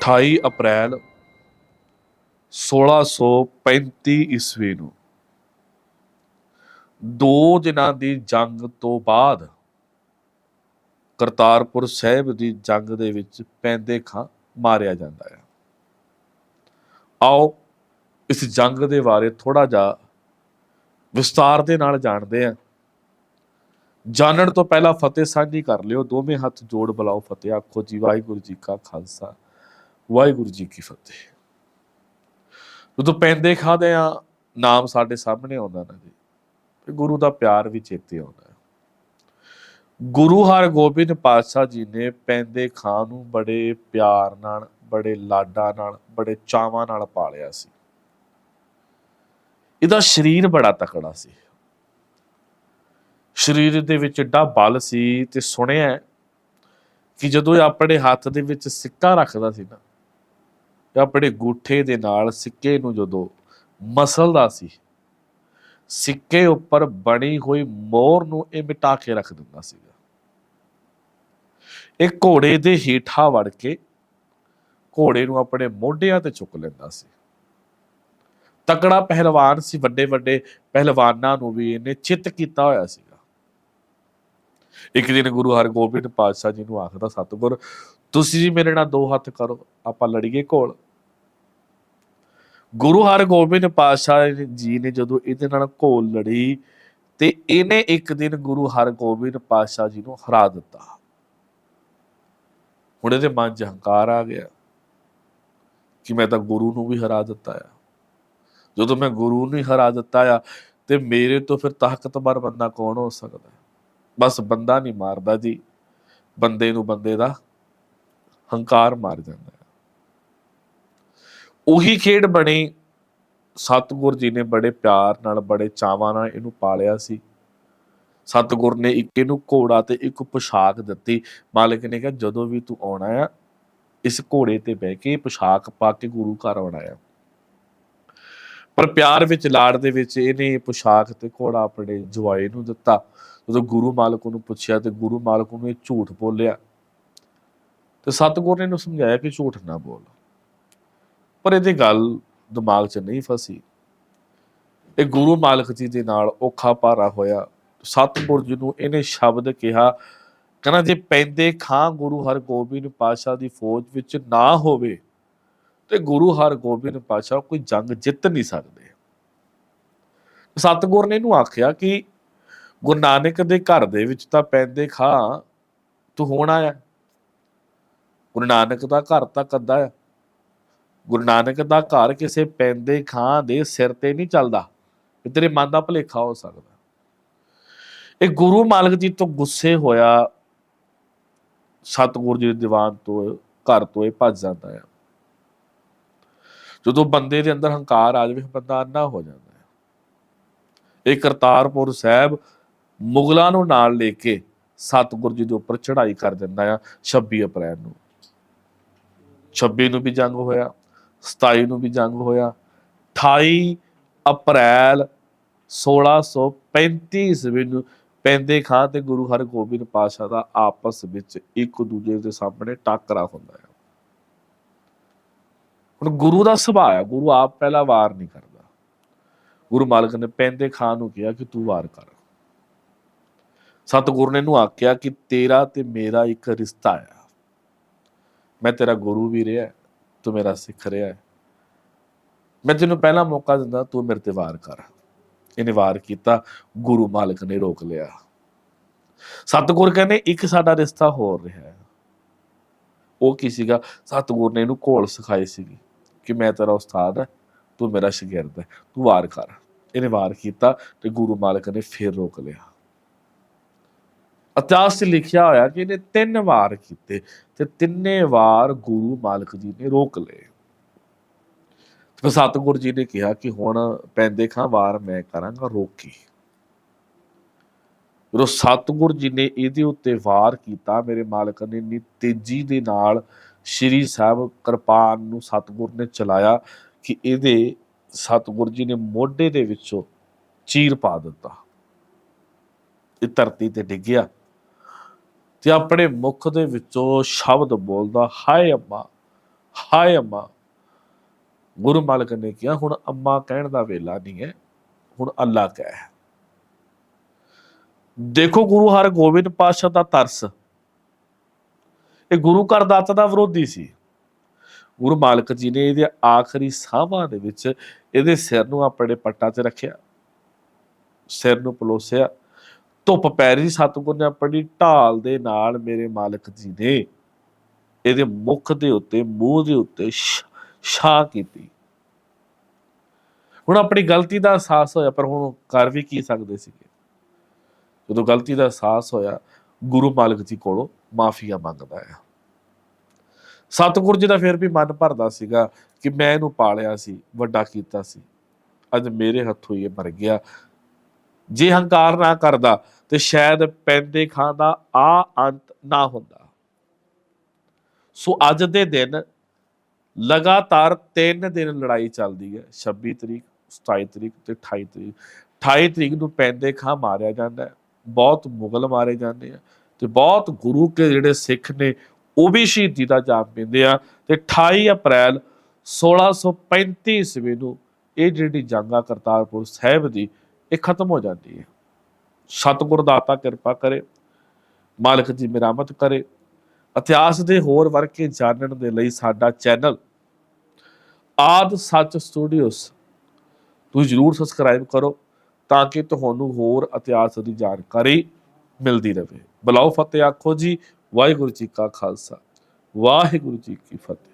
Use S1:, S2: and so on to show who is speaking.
S1: 28 ਅਪ੍ਰੈਲ 1635 ਈਸਵੀ ਨੂੰ। ਦੋ ਦਿਨਾਂ ਦੀ ਜੰਗ ਤੋਂ ਬਾਅਦ ਕਰਤਾਰਪੁਰ ਸਾਹਿਬ ਦੀ ਜੰਗ ਦੇ ਵਿੱਚ ਪੈਂਦੇ ਖਾਂ ਮਾਰਿਆ ਜਾਂਦਾ ਹੈ ਆਓ ਇਸ ਜੰਗ ਦੇ ਬਾਰੇ ਥੋੜਾ ਜਿਹਾ ਵਿਸਤਾਰ ਦੇ ਨਾਲ ਜਾਣਦੇ ਹਾਂ ਜਾਣਨ ਤੋਂ ਪਹਿਲਾਂ ਫਤਿਹ ਸਾਂਝੀ ਕਰ ਲਿਓ। ਦੋਵੇਂ ਹੱਥ ਜੋੜ ਬੁਲਾਓ ਫਤਿਹ। ਆਖੋ ਜੀ, ਵਾਹਿਗੁਰੂ ਜੀ ਕਾ ਖਾਲਸਾ। ਵਾਹਿਗੁਰੂ ਜੀ ਕੀ ਫਤਿਹ। ਜਦੋਂ ਪੈਂਦੇ ਖਾਦੇ ਆ ਨਾਮ ਸਾਡੇ ਸਾਹਮਣੇ ਆਉਂਦਾ ਨਾ ਜੀ ਤੇ ਗੁਰੂ ਦਾ ਪਿਆਰ ਵੀ ਚੇਤੇ ਆਉਂਦਾ ਗੁਰੂ ਹਰਗੋਬਿੰਦ ਪਾਤਸ਼ਾਹ ਜੀ ਨੇ ਪੈਂਦੇ ਖਾਂ ਨੂੰ ਬੜੇ ਪਿਆਰ ਨਾਲ, ਬੜੇ ਲਾਡਾਂ ਨਾਲ, ਬੜੇ ਚਾਵਾਂ ਨਾਲ ਪਾਲਿਆ ਸੀ। ਇਹਦਾ ਸਰੀਰ ਬੜਾ ਤਕੜਾ ਸੀ। ਸਰੀਰ ਦੇ ਵਿੱਚ ਡਾ ਬਲ ਸੀ ਤੇ ਸੁਣਿਆ ਕਿ ਜਦੋਂ ਇਹ ਆਪਣੇ ਹੱਥ ਦੇ ਵਿੱਚ ਸਿੱਕਾ ਰੱਖਦਾ ਸੀ ਨਾ ਤੇ ਆਪਣੇ ਗੂਠੇ ਦੇ ਨਾਲ ਸਿੱਕੇ ਨੂੰ ਜਦੋਂ ਮਸਲਦਾ ਸੀ, ਸਿੱਕੇ ਉੱਪਰ ਬਣੀ ਹੋਈ ਮੋਰ ਨੂੰ ਇਹ ਮਿਟਾ ਕੇ ਰੱਖ ਦਿੰਦਾ ਸੀਗਾ। ਇਹ ਘੋੜੇ ਦੇ ਹੀਠਾਂ ਵੜ ਕੇ ਘੋੜੇ ਨੂੰ ਆਪਣੇ ਮੋਢਿਆਂ ਤੇ ਚੁੱਕ ਲੈਂਦਾ ਸੀ। ਤਕੜਾ ਪਹਿਲਵਾਨ ਸੀ ਵੱਡੇ ਵੱਡੇ ਪਹਿਲਵਾਨਾਂ ਨੂੰ ਵੀ ਇਹਨੇ ਚਿੱਤ ਕੀਤਾ ਹੋਇਆ ਸੀਗਾ। ਇੱਕ ਦਿਨ ਗੁਰੂ ਹਰਗੋਬਿੰਦ ਪਾਤਸ਼ਾਹ ਜੀ ਨੂੰ ਆਖਦਾ, ਸਤਿਗੁਰ, ਤੁਸੀਂ ਜੀ ਮੇਰੇ ਨਾਲ ਦੋ ਹੱਥ ਕਰੋ, ਆਪਾਂ ਲੜੀਏ ਕੋਲ ਗੁਰੂ ਹਰਗੋਬਿੰਦ ਪਾਤਸ਼ਾਹ ਜੀ ਨੇ ਜਦੋਂ ਇਹਦੇ ਨਾਲ ਘੋਲ ਲੜੀ, ਤੇ ਇਹਨੇ ਇੱਕ ਦਿਨ ਗੁਰੂ ਹਰਗੋਬਿੰਦ ਪਾਤਸ਼ਾਹ ਜੀ ਨੂੰ ਹਰਾ ਦਿੱਤਾ। ਹੁਣ ਇਹਦੇ ਮਨ 'ਚ ਹੰਕਾਰ ਆ ਗਿਆ ਕਿ ਮੈਂ ਤਾਂ ਗੁਰੂ ਨੂੰ ਵੀ ਹਰਾ ਦਿੱਤਾ ਆ। ਜਦੋਂ ਮੈਂ ਗੁਰੂ ਨੂੰ ਹੀ ਹਰਾ ਦਿੱਤਾ ਆ, ਤੇ ਮੇਰੇ ਤੋਂ ਫਿਰ ਤਾਕਤਵਰ ਬੰਦਾ ਕੌਣ ਹੋ ਸਕਦਾ? ਬਸ ਬੰਦਾ ਨਹੀਂ ਮਾਰਦਾ ਜੀ, ਬੰਦੇ ਨੂੰ ਬੰਦੇ ਦਾ ਹੰਕਾਰ ਮਾਰ ਜਾਂਦਾ ਹੈ। ਉਹੀ ਖੇਡ ਬਣੀ, ਸਤਿਗੁਰ ਜੀ ਨੇ ਬੜੇ ਪਿਆਰ ਨਾਲ, ਬੜੇ ਚਾਵਾਂ ਨਾਲ ਇਹਨੂੰ ਪਾਲਿਆ ਸੀ। ਸਤਿਗੁਰ ਨੇ ਇੱਕ ਇਹਨੂੰ ਘੋੜਾ ਤੇ ਇੱਕ ਪੋਸ਼ਾਕ ਦਿੱਤੀ। ਮਾਲਕ ਨੇ ਕਿਹਾ, ਜਦੋਂ ਵੀ ਤੂੰ ਆਉਣਾ ਆ, ਇਸ ਘੋੜੇ ਤੇ ਬਹਿ ਕੇ ਪੋਸ਼ਾਕ ਪਾ ਕੇ ਗੁਰੂ ਘਰ ਆਉਣਾ ਆ। ਪਰ ਪਿਆਰ ਵਿੱਚ, ਲਾੜ ਦੇ ਵਿੱਚ ਇਹਨੇ ਪੁਸ਼ਾਕ ਤੇ ਘੋੜਾ ਆਪਣੇ ਜਵਾਈ ਨੂੰ ਦਿੱਤਾ। ਜਦੋਂ ਗੁਰੂ ਮਾਲਕ ਨੂੰ ਪੁੱਛਿਆ ਤੇ ਗੁਰੂ ਮਾਲਕ ਨੂੰ ਇਹ ਝੂਠ ਬੋਲਿਆ। ਤੇ ਸਤਿਗੁਰ ਨੇ ਇਹਨੂੰ ਸਮਝਾਇਆ ਕਿ ਝੂਠ ਨਾ ਬੋਲ। ਪਰ ਇਹਦੀ ਗੱਲ ਦਿਮਾਗ 'ਚ ਨਹੀਂ ਫਸੀ। ਇਹ ਗੁਰੂ ਮਾਲਕ ਜੀ ਦੇ ਨਾਲ ਔਖਾ ਭਾਰਾ ਹੋਇਆ। ਸਤਿਗੁਰ ਜੀ ਨੂੰ ਇਹਨੇ ਸ਼ਬਦ ਕਿਹਾ, ਕਹਿੰਦਾ ਜੇ ਪੈਂਦੇ ਖਾਂ ਗੁਰੂ ਹਰਗੋਬਿੰਦ ਪਾਤਸ਼ਾਹ ਦੀ ਫੌਜ ਵਿੱਚ ਨਾ ਹੋਵੇ ਤੇ ਗੁਰੂ ਹਰਗੋਬਿੰਦ ਪਾਤਸ਼ਾਹ ਕੋਈ ਜੰਗ ਜਿੱਤ ਨਹੀਂ ਸਕਦੇ। ਸਤਿਗੁਰ ਨੇ ਇਹਨੂੰ ਆਖਿਆ ਕਿ ਗੁਰੂ ਨਾਨਕ ਦੇ ਘਰ ਦੇ ਵਿੱਚ ਤਾਂ ਪੈਂਦੇ ਖਾਂ, ਤੂੰ ਹੋਣਾ ਆ ਗੁਰੂ ਨਾਨਕ ਦਾ ਘਰ ਤਾਂ ਕੱਦਾ ਆ। ਗੁਰੂ ਨਾਨਕ ਦਾ ਘਰ ਕਿਸੇ ਪੈਂਦੇ ਖਾਂ ਦੇ ਸਿਰ ਤੇ ਨਹੀਂ ਚੱਲਦਾ। ਤੇਰੇ ਮਨ ਦਾ ਭੁਲੇਖਾ ਹੋ ਸਕਦਾ। ਇਹ ਗੁਰੂ ਮਾਲਕ ਜੀ ਤੋਂ ਗੁੱਸੇ ਹੋਇਆ। ਸਤਿਗੁਰ ਜੀ ਦੇ ਦੀਵਾਨ ਤੋਂ, ਘਰ ਤੋਂ ਇਹ ਭੱਜ ਜਾਂਦਾ ਹੈ ਜਦੋਂ ਬੰਦੇ ਦੇ ਅੰਦਰ ਹੰਕਾਰ ਆ ਜਾਵੇ, ਬੰਦਾ ਅੰਨਾ ਹੋ ਜਾਂਦਾ ਹੈ। ਇਹ ਕਰਤਾਰਪੁਰ ਸਾਹਿਬ ਮੁਗਲਾਂ ਨੂੰ ਨਾਲ ਲੈ ਕੇ ਸਤਿਗੁਰ ਜੀ ਦੇ ਉੱਪਰ ਚੜ੍ਹਾਈ ਕਰ ਦਿੰਦਾ ਆ 26 ਅਪ੍ਰੈਲ ਨੂੰ। 26 ਨੂੰ ਵੀ ਜੰਗ ਹੋਇਆ 27 ਨੂੰ ਵੀ ਜੰਗ ਹੋਇਆ। 28 ਅਪ੍ਰੈਲ 1635 ਈਸਵੀ ਨੂੰ ਪੈਂਦੇ ਖਾਂ ਤੇ ਗੁਰੂ ਹਰਗੋਬਿੰਦ ਪਾਤਸ਼ਾਹ ਦਾ ਆਪਸ ਵਿੱਚ ਇੱਕ ਦੂਜੇ ਦੇ ਸਾਹਮਣੇ ਟਾਕਰਾ ਹੁੰਦਾ ਹੈ ਹੁਣ ਗੁਰੂ ਦਾ ਸੁਭਾਅ ਹੈ, ਗੁਰੂ ਆਪ ਪਹਿਲਾ ਵਾਰ ਨਹੀਂ ਕਰਦਾ। ਗੁਰੂ ਮਾਲਕ ਨੇ ਪੈਂਦੇ ਖਾਂ ਨੂੰ ਕਿਹਾ ਕਿ ਤੂੰ ਵਾਰ ਕਰ। ਸਤਿਗੁਰੂ ਨੇ ਇਹਨੂੰ ਆਖਿਆ ਕਿ ਤੇਰਾ ਤੇ ਮੇਰਾ ਇੱਕ ਰਿਸ਼ਤਾ ਆ। ਮੈਂ ਤੇਰਾ ਗੁਰੂ ਵੀ ਰਿਹਾ ਤੂੰ ਮੇਰਾ ਸਿੱਖ ਰਿਹਾ ਮੈਂ ਤੈਨੂੰ ਪਹਿਲਾ ਮੌਕਾ ਦਿੰਦਾ, ਤੂੰ ਮੇਰੇ ਤੇ ਵਾਰ ਕਰ। ਇਹਨੇ ਵਾਰ ਕੀਤਾ, ਗੁਰੂ ਮਾਲਕ ਨੇ ਰੋਕ ਲਿਆ। ਸਤਿਗੁਰ ਕਹਿੰਦੇ, ਇੱਕ ਸਾਡਾ ਰਿਸ਼ਤਾ ਹੋਰ ਰਿਹਾ ਉਹ ਕੀ ਸੀਗਾ? ਸਤਿਗੁਰ ਨੇ ਇਹਨੂੰ ਘੋਲ ਸਿਖਾਈ ਸੀਗੀ। ਕਿ ਮੈਂ ਤੇਰਾ ਉਸਤਾਦ ਹੈ, ਤੂੰ ਮੇਰਾ ਸ਼ਾਗਿਰਦ ਹੈ, ਤੂੰ ਵਾਰ ਕਰ। ਇਹਨੇ ਵਾਰ ਕੀਤਾ ਤੇ ਗੁਰੂ ਮਾਲਕ ਨੇ ਫਿਰ ਰੋਕ ਲਿਆ। ਇਤਿਹਾਸ 'ਚ ਲਿਖਿਆ ਹੋਇਆ ਕਿ ਇਹਨੇ ਤਿੰਨ ਵਾਰ ਕੀਤੇ ਤੇ ਤਿੰਨੇ ਵਾਰ ਗੁਰੂ ਮਾਲਕ ਜੀ ਨੇ ਰੋਕ ਲਏ। ਫਿਰ ਸਤਿਗੁਰ ਜੀ ਨੇ ਕਿਹਾ ਕਿ ਹੁਣ ਪੈਂਦੇ ਖਾਂ ਵਾਰ ਮੈਂ ਕਰਾਂਗਾ ਰੋਕੀ। ਜਦੋਂ ਸਤਿਗੁਰ ਜੀ ਨੇ ਇਹਦੇ ਉੱਤੇ ਵਾਰ ਕੀਤਾ, ਮੇਰੇ ਮਾਲਕ ਨੇ ਇੰਨੀ ਤੇਜ਼ੀ ਦੇ ਨਾਲ ਸ਼੍ਰੀ ਸਾਹਿਬ ਕਿਰਪਾਨ ਨੂੰ ਸਤਿਗੁਰ ਨੇ ਚਲਾਇਆ ਕਿ ਇਹਦੇ ਸਤਿਗੁਰ ਜੀ ਨੇ ਮੋਢੇ ਦੇ ਵਿੱਚੋਂ ਚੀਰ ਪਾ ਦਿੱਤਾ। ਇਹ ਧਰਤੀ ਤੇ ਡਿੱਗਿਆ ਤੇ ਆਪਣੇ ਮੁਖ ਦੇ ਵਿੱਚੋਂ ਸ਼ਬਦ ਬੋਲਦਾ, ਹਾਏ ਅੰਮਾ ਹਾਏ ਅੰਮਾ। ਗੁਰੂ ਮਾਲਕ ਨੇ ਕਿਹਾ, ਹੁਣ ਅੰਮਾ ਕਹਿਣ ਦਾ ਵੇਲਾ ਨਹੀਂ ਹੈ, ਹੁਣ ਅੱਲਾ ਕਹਿ ਦੇਖੋ ਗੁਰੂ ਹਰਗੋਬਿੰਦ ਪਾਤਸ਼ਾਹ ਦਾ ਤਰਸ। ਇਹ ਗੁਰੂ ਘਰ ਦਾਤਾ ਦਾ ਵਿਰੋਧੀ ਸੀ। ਗੁਰੂ ਮਾਲਕ ਜੀ ਨੇ ਇਹਦੇ ਆਖਰੀ ਸਾਹਾਂ ਦੇ ਵਿੱਚ ਇਹਦੇ ਸਿਰ ਨੂੰ ਆਪਣੇ ਪੱਟਾਂ 'ਚ ਰੱਖਿਆ ਸਿਰ ਨੂੰ ਪਲੋਸਿਆ। ਧੁੱਪ ਪੈ ਰਹੀ ਸੀ, ਸਤਿਗੁਰ ਨੇ ਆਪਣੀ ਢਾਲ ਦੇ ਨਾਲ ਮੇਰੇ ਮਾਲਕ ਜੀ ਨੇ ਇਹਦੇ ਮੁਖ ਦੇ ਉੱਤੇ ਮੂੰਹ ਦੇ ਉੱਤੇ ਛ- ਕੀਤੀ। ਹੁਣ ਆਪਣੀ ਗਲਤੀ ਦਾ ਅਹਿਸਾਸ ਹੋਇਆ ਪਰ ਹੁਣ ਕਰ ਵੀ ਕੀ ਸਕਦੇ ਸੀਗੇ? ਜਦੋਂ ਗਲਤੀ ਦਾ ਅਹਿਸਾਸ ਹੋਇਆ ਗੁਰੂ ਮਾਲਕ ਜੀ ਕੋਲੋਂ ਮਾਫੀਆ ਮੰਗਦਾ ਹੈ ਸਤਿਗੁਰ ਜੀ ਦਾ ਫਿਰ ਵੀ ਮਨ ਭਰਦਾ ਸੀਗਾ ਕਿ ਮੈਂ ਇਹਨੂੰ ਪਾਲਿਆ ਸੀ, ਵੱਡਾ ਕੀਤਾ ਸੀ। ਅੱਜ ਮੇਰੇ ਹੱਥੋਂ ਇਹ ਮਰ ਗਿਆ। ਜੇ ਹੰਕਾਰ ਨਾ ਕਰਦਾ ਤੇ ਸ਼ਾਇਦ ਪੈਂਦੇ ਖਾਂ ਦਾ ਆ ਅੰਤ ਨਾ ਹੁੰਦਾ। ਸੋ ਅੱਜ ਦੇ ਦਿਨ ਲਗਾਤਾਰ 3 ਦਿਨ ਲੜਾਈ ਚੱਲਦੀ ਹੈ। 26 ਤਰੀਕ 27 ਤਰੀਕ ਤੇ 28 ਤਰੀਕ। 28 ਤਰੀਕ ਨੂੰ ਪੈਂਦੇ ਖਾਂ ਮਾਰਿਆ ਜਾਂਦਾ ਹੈ। ਬਹੁਤ ਮੁਗਲ ਮਾਰੇ ਜਾਂਦੇ ਆ। ਤੇ ਬਹੁਤ ਗੁਰੂ ਕੇ ਜਿਹੜੇ ਸਿੱਖ ਨੇ, ਉਹ ਵੀ ਸ਼ਹੀਦੀ ਦਾ ਜਾਪ ਪੀਂਦੇ ਆ। ਤੇ 28 ਅਪ੍ਰੈਲ 1635 ਈਸਵੀ ਨੂੰ ਇਹ ਜਿਹੜੀ ਜੰਗ ਆ ਕਰਤਾਰਪੁਰ ਸਾਹਿਬ ਦੀ, ਇਹ ਖਤਮ ਹੋ ਜਾਂਦੀ ਹੈ। ਸਤਿਗੁਰ ਦਾਤਾ ਕਿਰਪਾ ਕਰੇ, ਮਾਲਕ ਜੀ ਮਿਹਰਮਤ ਕਰੇ। ਇਤਿਹਾਸ ਦੇ ਹੋਰ ਵਰਕੇ ਜਾਣਨ ਦੇ ਲਈ ਸਾਡਾ ਚੈਨਲ ਆਦ ਸੱਚ ਸਟੂਡੀਓਸ ਤੁਸੀਂ ਜਰੂਰ ਸਬਸਕ੍ਰਾਈਬ ਕਰੋ ਤਾਂ ਕਿ ਤੁਹਾਨੂੰ ਹੋਰ ਇਤਿਹਾਸ ਦੀ ਜਾਣਕਾਰੀ ਮਿਲਦੀ ਰਹੇ ਬਲਾਓ ਫਤਿਹ ਆਖੋ ਜੀ ਵਾਹਿਗੁਰੂ ਜੀ ਕਾ ਖਾਲਸਾ ਵਾਹਿਗੁਰੂ ਜੀ ਕੀ ਫਤਿਹ।